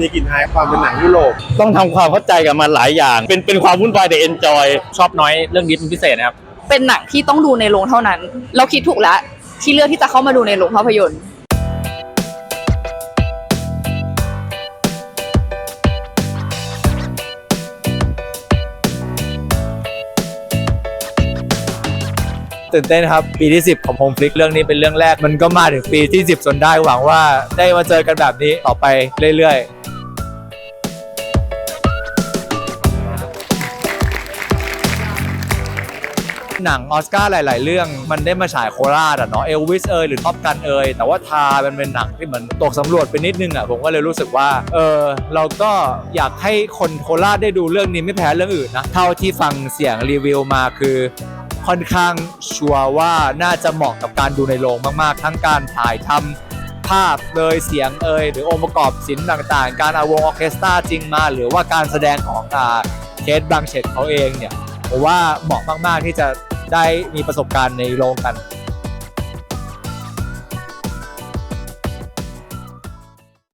มีกลิ่นอายความเป็นหนังยุโรปต้องทำความเข้าใจกับมันหลายอย่าง เป็นเป็นความวุ่นวายแต่เอนจอยชอบน้อยเรื่องนี้เป็นพิเศษนะครับ เป็นหนังที่ต้องดูในโรงเท่านั้น เราคิดถูกแล้วที่เลือกที่จะเข้ามาดูในโรงภาพยนตร์ตื่นเต้นครับ ปีที่ 10 ของโฮมฟลิกเรื่องนี้เป็นเรื่องแรก มันก็มาถึงปีที่ 10 จนได้หวังว่าได้มาเจอกันแบบนี้ต่อไปเรื่อยๆ หนังออสการ์หลาย ๆ เรื่องมันได้มาฉายโคราชอะเนาะเอลวิสเอยหรือท็อปกันเอยแต่ว่าทามันเป็นหนังที่เหมือนตกสำรวจไปนิดนึงอะผมก็เลยรู้สึกว่าเออเราก็อยากให้คนโคราชได้ดูเรื่องนี้ไม่แพ้เรื่องอื่นนะเท่าที่ฟังเสียงรีวิวมาคือค่อนข้างชัวร์ว่าน่าจะเหมาะกับการดูในโรงมาก ๆ ทั้งการถ่ายทำภาพเลยเสียงเอยหรือองค์ประกอบศิลป์ต่าง ๆ การเอาวงออเคสตราจริงมา หรือว่าการแสดงของอเคสบลังเช็ดเขาเองเนี่ยผมว่าเหมาะมาก ๆ ที่จะ ได้มีประสบการณ์ในโรงกัน